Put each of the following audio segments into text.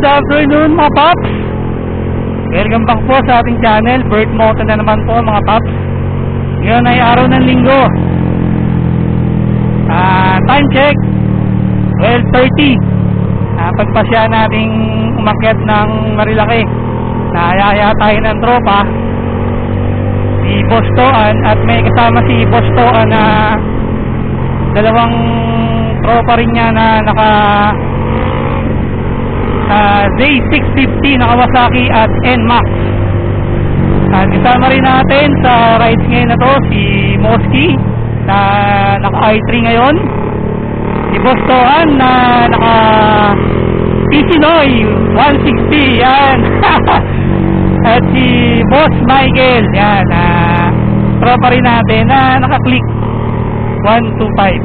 good afternoon mga paps! Welcome back po sa ating channel, Bird Moto na naman po mga paps. Ngayon ay araw ng linggo. Ah, time check, 12.30. Ah, pagpasya nating umakyat ng Marilaki. Nayaya tayo ng tropa. Si Bostoan at may kasama si Bostoan na dalawang tropa rin niya na naka uh, Z650 na Kawasaki at NMAX. At kasama rin natin sa rides ngayon na to si Moski na naka i3 ngayon. Si Bostoan na naka Pisinoy 160 yan. at si Boss Michael yan na tropa rin natin na naka-click 125.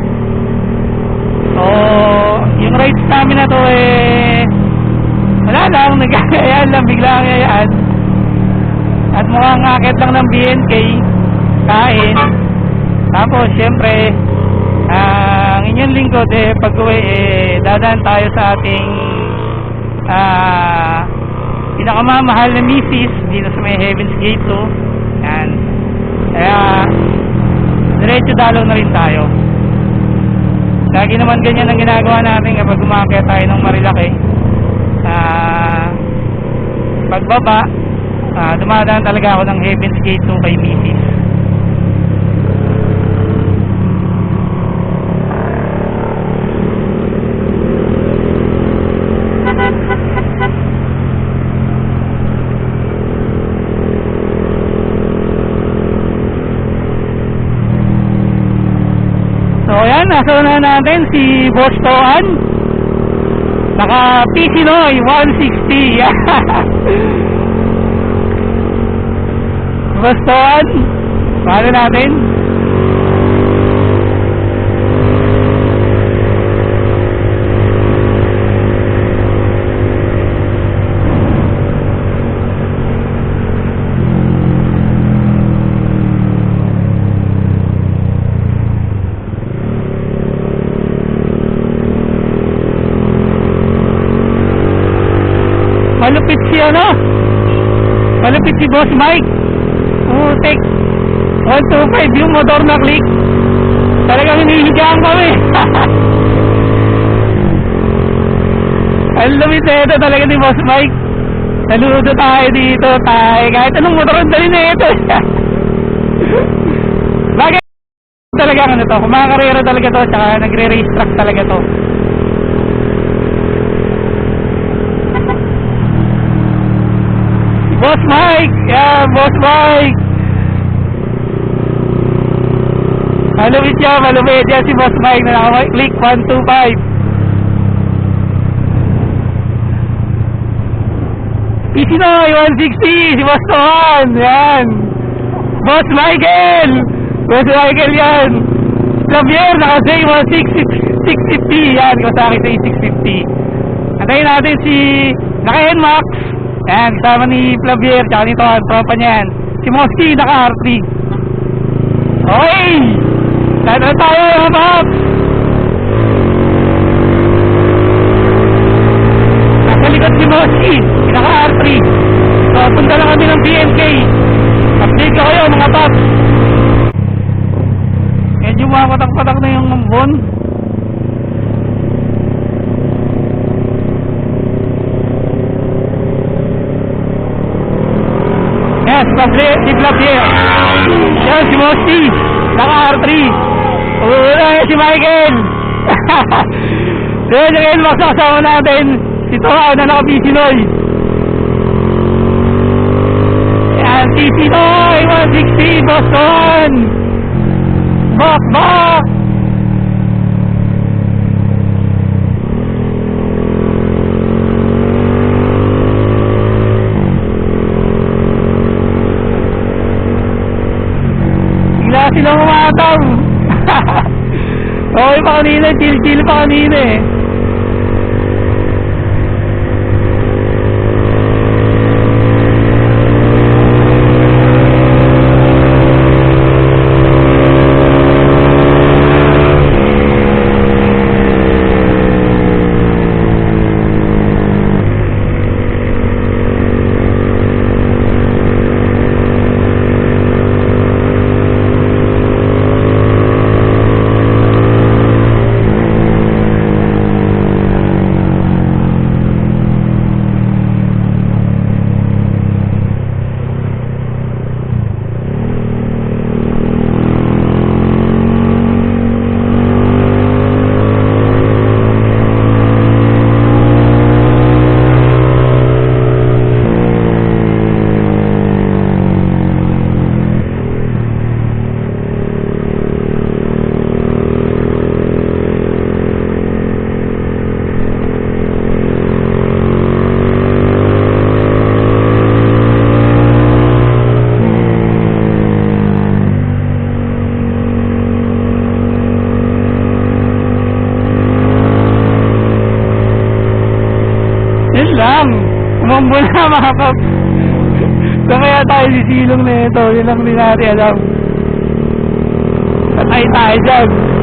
So, yung rides namin na to eh wala lang, nagkakayaan lang, bigla ang yayaan. At mukhang akit lang ng BNK, kain. Tapos, syempre, ah, ang inyong lingkod, eh, pag uwi, eh, dadaan tayo sa ating ah, pinakamamahal na misis dito sa may Heaven's Gate 2. Yan. Kaya, diretso dalaw na rin tayo. Lagi naman ganyan ang ginagawa natin kapag umakit tayo ng Marilaki pagbaba ah, dumadaan talaga ako ng Heaven's Gate 2 kay Mrs. So ayan, nasa unahan natin si Boss Toan Naka PC Noy 160. Baston. Paano natin? Malupit si ano? Malupit si Boss Mike. Putik. 125 yung motor na click. Talagang hinihigaan kami. Ang ito talaga ni Boss Mike. Saludo tayo dito, tayo. Kahit anong motor ang dali na ito. Bagay talaga ano to. Kumakarera talaga to. Tsaka nagre-race track talaga to. Boss Mike! Yeah, Boss Mike! Malupit siya, malupit yan si Boss Mike na naka-click 125. PC Noy 160! Si Boss Tohan! Yan! Boss Michael! Boss Michael yan! Javier, naka-say 160! 650! Yan, ko sa akin sa 650. Antayin natin si naka-NMAX. Yan, kasama ni Flavier, tsaka nito, ang tropa niya. Si Moski, naka-R3. Okay! Tara tayo, mga paps! Nasa likod si Moski, naka-R3. So, punta lang kami ng BNK. Update ko kayo, mga paps. Medyo makapatak-patak na yung mambon. Pabli, si Flavier. Yan, si Mosti. Naka-R3. Uuna yan si Michael. Yan, yung Elmax na kasama natin. Si Toa na naka-PC Noy. Yan, PC Noy. 160, Boston. Bok, bok. Okay pa kanina, chill-chill pa kanina eh. Umambo na mga paps. So kaya tayo sisilong na ito. Yun lang din natin alam. Patay tayo dyan.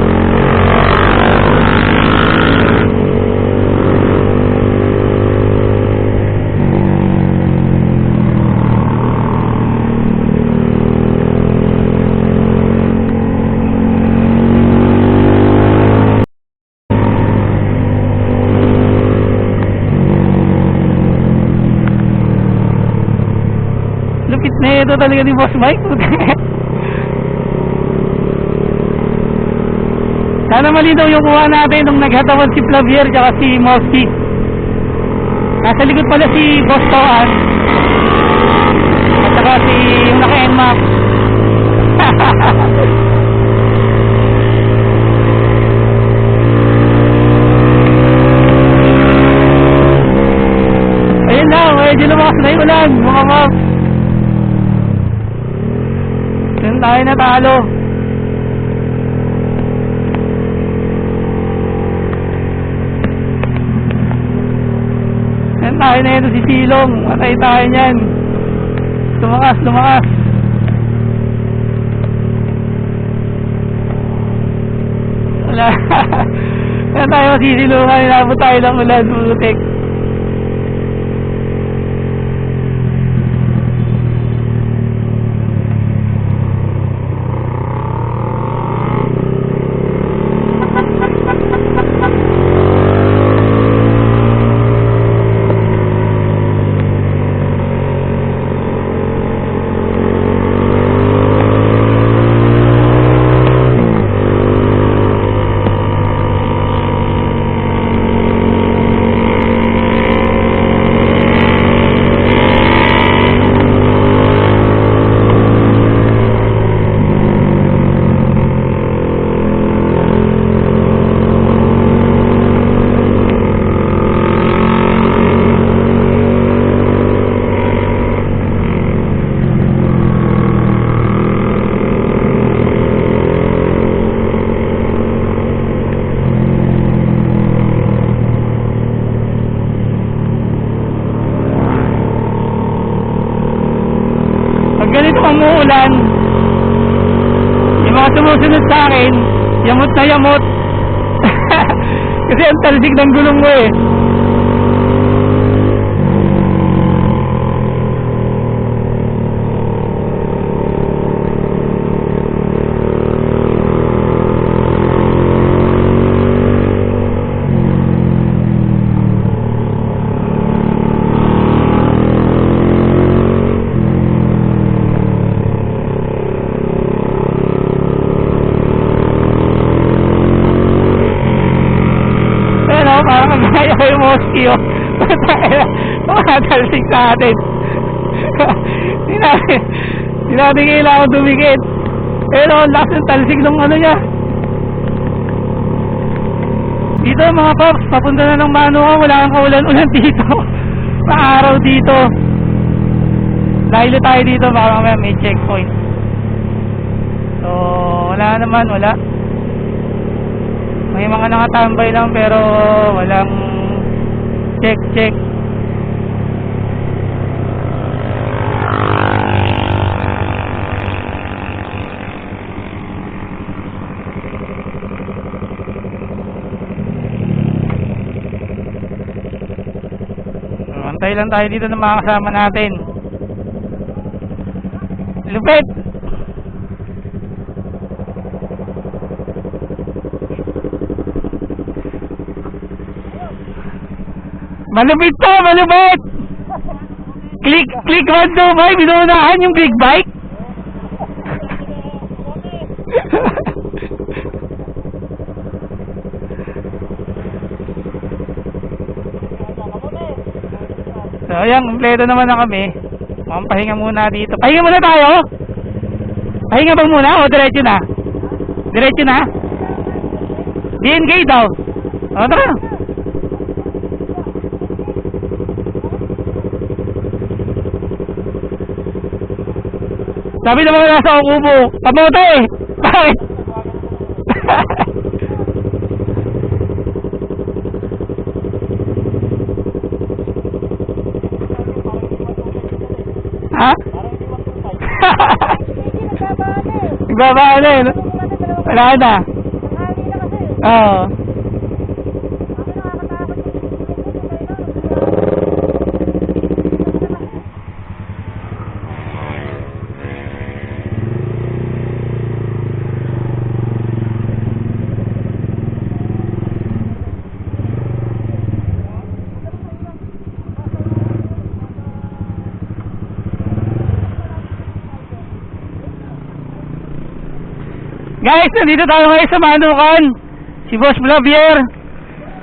Talaga ni Boss Mike. Sana malinaw yung kuha natin nung naghatawan si Flavier tsaka si Mosky. Nasa likod pala si Boss Toan. At saka si yung naka-NMAX. Ayun lang, medyo lumakas na yung ulan, mga maps. Yan tayo natalo. Yan tayo na ito si Silong. Matay tayo niyan. Lumakas, lumakas. Wala. Yan tayo masisilungan. Inabot tayo ng ulan. Butik. Pag ganito ang muulan, yung mga sumusunod sa akin, yamot na yamot. Talsik ng gulong mo eh. Ayun o, parang kagaya ko yung Mosky o. Tumatalsik sa atin. Hindi natin, hindi kailangan dumikit. Pero ang lakas ng talsik ng ano niya. Dito mga paps, papunta na ng mano ko, wala kang kaulan-ulan dito. Maaraw dito. Dahil tayo dito, baka mamaya may checkpoint. So, wala naman, wala. May mga nakatambay lang pero walang check check. Antay lang tayo dito ng mga kasama natin. Lupit! Malupit to, malupit! Click, click 1, 2, 5, binuunahan yung click bike. so, ayan, kompleto naman na kami. Pahinga muna dito. Pahinga muna tayo! Pahinga ba muna o diretso na? Diretso na? DNK daw. O, tara. Sabi ng mga nasa kubo, pamote! Bakit? ha? Nagbabaan eh. eh Wala na. Oo. Guys, nandito tayo ngayon sa Manukan. Si Boss Blavier.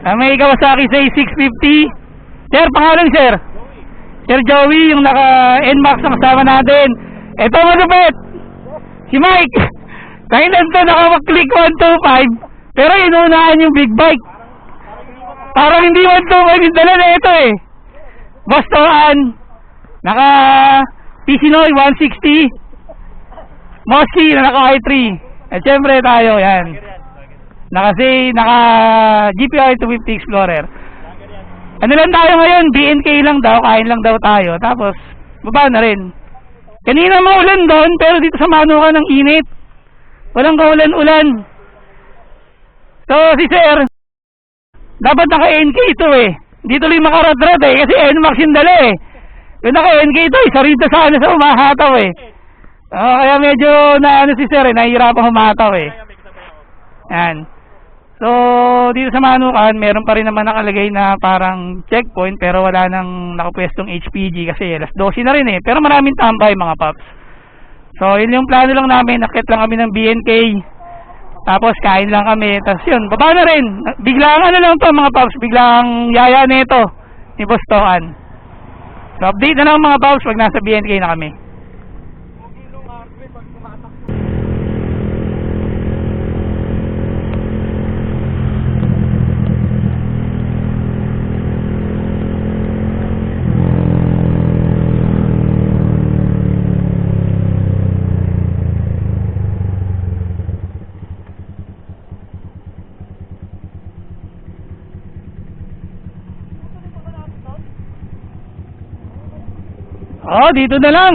Uh, may Kawasaki sa 650. Sir, pangalan sir? Sir Joey, yung naka-NMAX na kasama natin. Ito malupit. Si Mike. Kailan to naka-click 125. Pero inunahan yung big bike. Parang hindi 125 yung dala na ito eh. Boss Toan. Naka PC Noy 160. Moshi na naka i3. At syempre tayo, yan. Naka say, naka GPI 250 Explorer. Ano lang tayo ngayon, BNK lang daw, kain lang daw tayo. Tapos, baba na rin. Kanina maulan doon, pero dito sa Manuka ng init. Walang kaulan-ulan. So, si Sir, dapat naka-NK ito eh. Hindi tuloy makarodrad eh, kasi NMAX yung dala eh. Yung naka-NK ito, isa rito sa ano sa umahataw eh. Ah, kaya medyo na ano si Sir eh, nahihirapan humataw eh. Yan. So, dito sa Manukan, meron pa rin naman nakalagay na parang checkpoint pero wala nang nakapwestong HPG kasi alas 12 na rin eh. Pero maraming tambay mga paps. So, yun yung plano lang namin. Nakit lang kami ng BNK. Tapos, kain lang kami. Tapos yun, baba na rin. Biglang ano lang to mga paps. Biglang yaya nito ni Bostoan. So, update na lang mga paps pag nasa BNK na kami. Oh, dito na lang.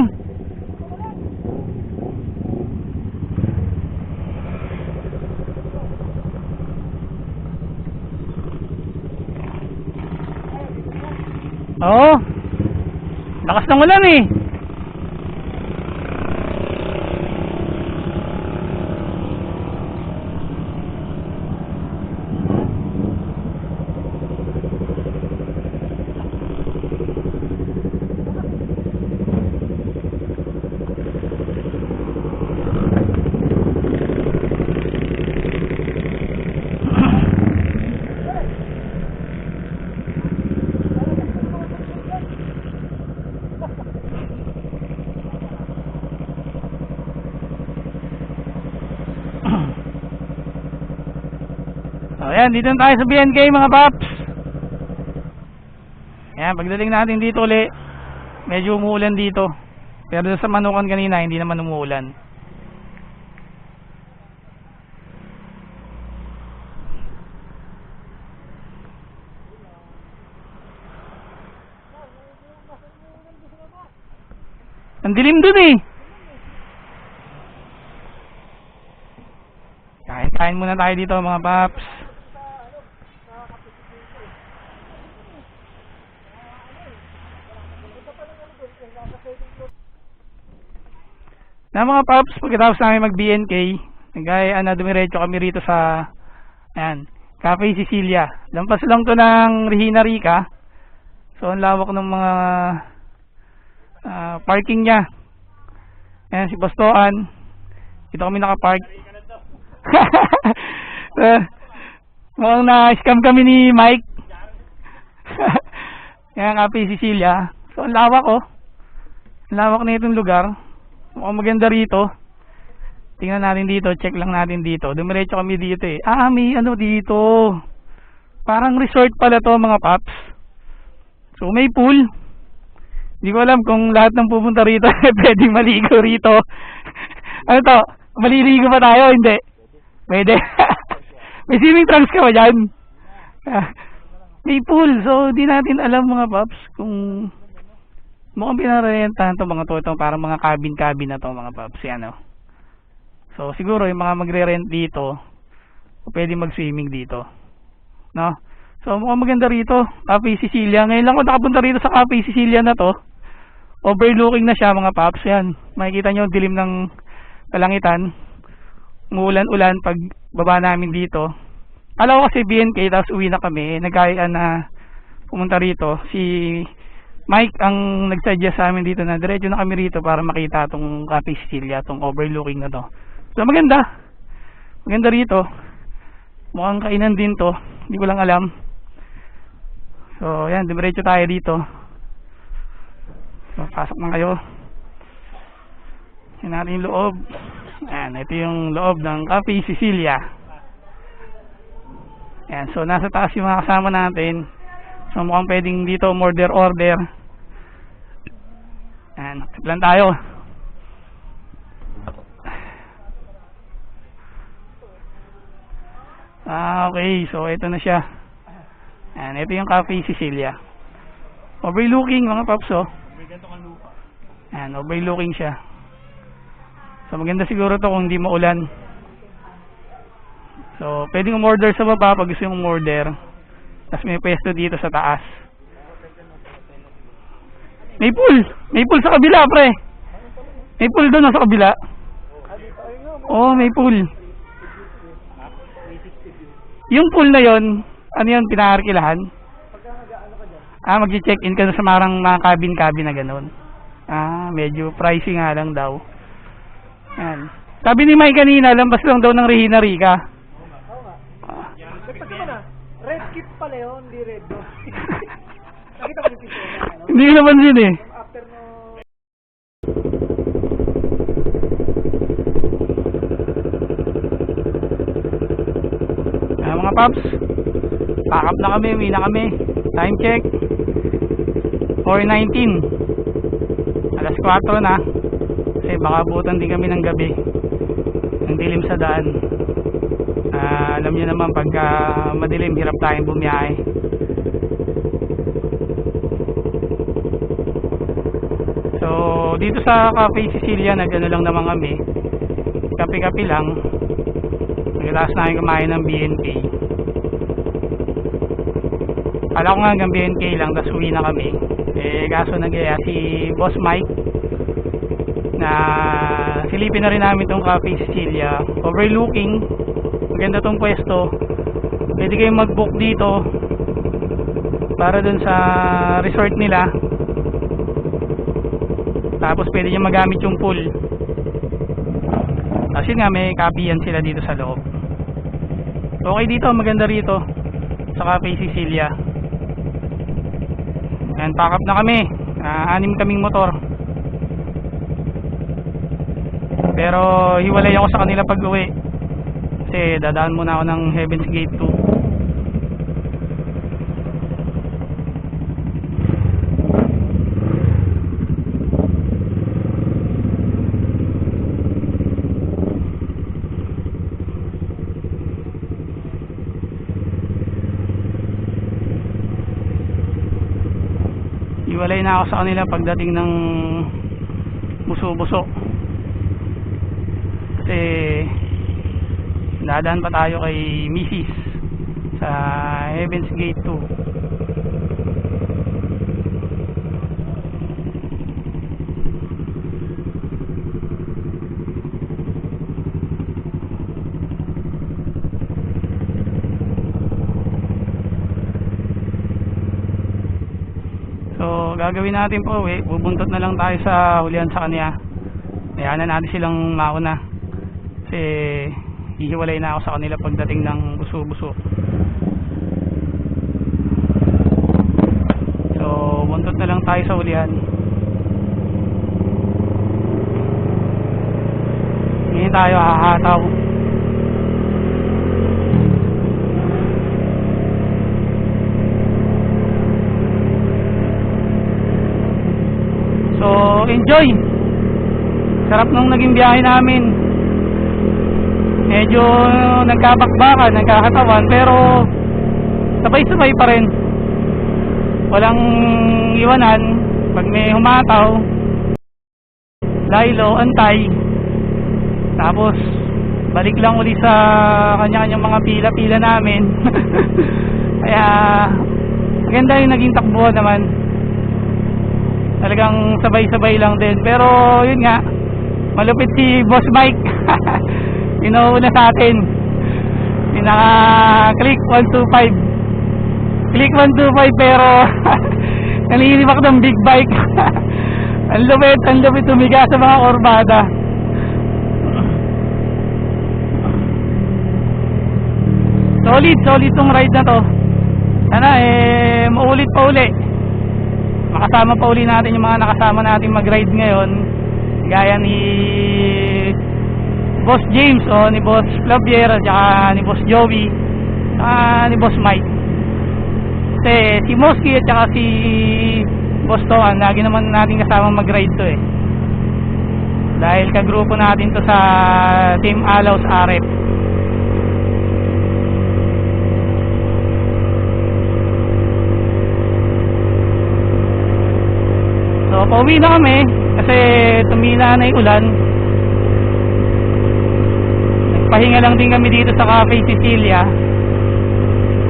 Oo. Lakas ng ulan eh. Ayan, dito na tayo sa BNK mga paps. Ayan, pagdating natin dito uli, medyo umuulan dito. Pero sa manukan kanina, hindi naman umuulan. Ang dilim dun eh. Kain-kain muna tayo dito mga paps. Na mga paps, pagkatapos namin mag BNK, nagaya na dumiretso kami rito sa ayan, Cafe Sicilia. Lampas lang to ng Regina Rica. So ang lawak ng mga ah, parking niya. Ayan si Bastoan. Dito kami nakapark. uh, mukhang na-scam kami ni Mike. Yan Cafe Sicilia. So ang lawak oh. Ang lawak na itong lugar. Mukhang maganda rito. Tingnan natin dito, check lang natin dito. Dumiretso kami dito eh. Ah, may ano dito. Parang resort pala to mga paps. So may pool. Hindi ko alam kung lahat ng pupunta rito pwedeng maligo rito. ano to? Maliligo ba tayo? Hindi. Pwede. may swimming trunks ka ba dyan? Ah, may pool. So, di natin alam mga paps kung mukhang pinarentahan to mga to. Ito parang mga cabin-cabin na to mga paps. Yan o. So siguro yung mga magre-rent dito, pwede mag-swimming dito. No? So mukhang maganda rito, Cafe Sicilia. Ngayon lang ako nakapunta rito sa Cafe Sicilia na to. Overlooking na siya mga paps. Yan. Makikita nyo ang dilim ng kalangitan. Umuulan-ulan pag baba namin dito. Alam ko kasi BNK tapos uwi na kami. Nagkayaan na pumunta rito. Si Mike ang nagsuggest sa amin dito na diretso na kami rito para makita tong Cafe Sicilia, tong overlooking na to. So maganda. Maganda rito. Mukhang kainan din to. Hindi ko lang alam. So yan, diretso tayo dito. So pasok na kayo. Yan natin yung loob. Yan, ito yung loob ng Cafe Sicilia. Yan, so nasa taas yung mga kasama natin. So mukhang pwedeng dito order order. Yan, lang tayo. Ah, okay. So ito na siya. Yan, ito yung Cafe Sicilia. Overlooking mga paps oh. Yan, overlooking siya. So maganda siguro to kung hindi maulan. So, pwedeng umorder sa baba pag gusto yung umorder. Tapos may pwesto dito sa taas. May pool! May pool sa kabila, pre! May pool doon sa kabila. Oh, may pool. Yung pool na yon, ano yun, pinaarkilahan? Ah, mag-check-in ka na sa marang mga cabin-cabin na ganun. Ah, medyo pricey nga lang daw. Yan. Sabi ni Mike kanina, lambas lang daw ng Regina Rica. Nagtaka mo na, red kit pala yun, hindi red dot. Nakita mo yung picture na, ano? Hindi ko napansin eh. After no... Ah, mga paps, pack up na kami, uwi na kami. Time check, 4.19. Alas 4 na. Kasi baka butan din kami ng gabi. Ang dilim sa daan. Ah, alam niyo naman pagka madilim, hirap tayong bumiyahe. So, dito sa Cafe Sicilia, nagano lang naman kami. Kape-kape lang. Pagkatapos namin kumain ng BNK. Kala ko nga hanggang BNK lang, tapos uwi na kami. Eh, kaso nagyaya si Boss Mike na silipin na rin namin tong Cafe Sicilia. Overlooking. Maganda tong pwesto. Pwede kayong mag-book dito para dun sa resort nila. Tapos pwede nyo magamit yung pool. Kasi nga may kapiyan sila dito sa loob. Okay dito, maganda rito. Sa Cafe Sicilia. Yan, pack up na kami. Ah, anim kaming motor. Pero hiwalay ako sa kanila pag uwi. Kasi dadaan muna ako ng Heaven's Gate 2. Iwalay na ako sa kanila pagdating ng buso-buso. Kasi dadaan pa tayo kay Mrs. sa Heaven's Gate 2. So, gagawin natin po uwi. Bubuntot na lang tayo sa hulihan sa kanya. Hayaan na natin silang mauna. Kasi hihiwalay na ako sa kanila pagdating ng buso-buso. So, buntot na lang tayo sa hulihan. Ngayon tayo hahataw. So, enjoy! Sarap nung naging biyahe namin. Medyo nagkabakbakan, nagkakatawan, pero sabay-sabay pa rin. Walang iwanan. Pag may humataw, laylo, antay. Tapos, balik lang uli sa kanya-kanyang mga pila-pila namin. Kaya maganda yung naging takbuhan naman. Talagang sabay-sabay lang din. Pero yun nga, malupit si Boss Mike. Inuuna sa atin. Pinaka click 125. Click 125 pero naninimak ng big bike. ang lupit, ang lupit tumiga sa mga korbada. Solid, solid tong ride na to. Sana eh, maulit pa uli. Makasama pa uli natin yung mga nakasama natin mag-ride ngayon. Gaya ni Boss James o ni Boss Flavier at saka ni Boss Joey saka ni Boss Mike. Kasi si Mosky at saka si Boss Toan, lagi naman natin kasama mag-ride to eh. Dahil kagrupo natin to sa Team Alaws RF. So, pauwi na kami kasi tumila na yung ulan. Nagpahinga lang din kami dito sa Cafe Sicilia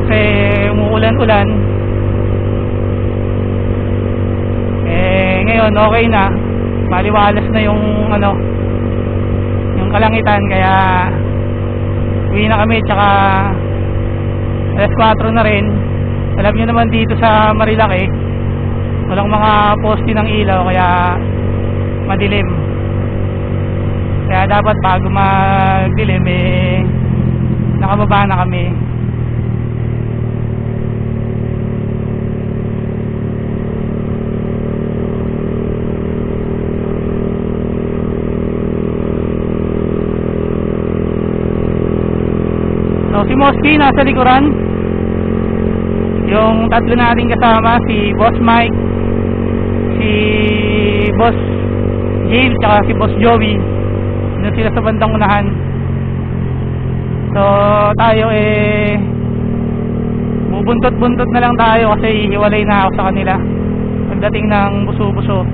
kasi umuulan-ulan. Eh, ngayon okay na. Maliwalas na yung ano, yung kalangitan kaya uwi na kami tsaka alas 4 na rin. Alam nyo naman dito sa Marilaki, walang mga poste ng ilaw kaya madilim kaya dapat bago magdilim eh nakababa na kami. So si Mosky nasa likuran. Yung tatlo nating kasama si Boss Mike si Boss James tsaka si Boss Joey doon sila sa bandang unahan. So tayo eh bubuntot-buntot na lang tayo kasi hiwalay na ako sa kanila. Pagdating ng buso-buso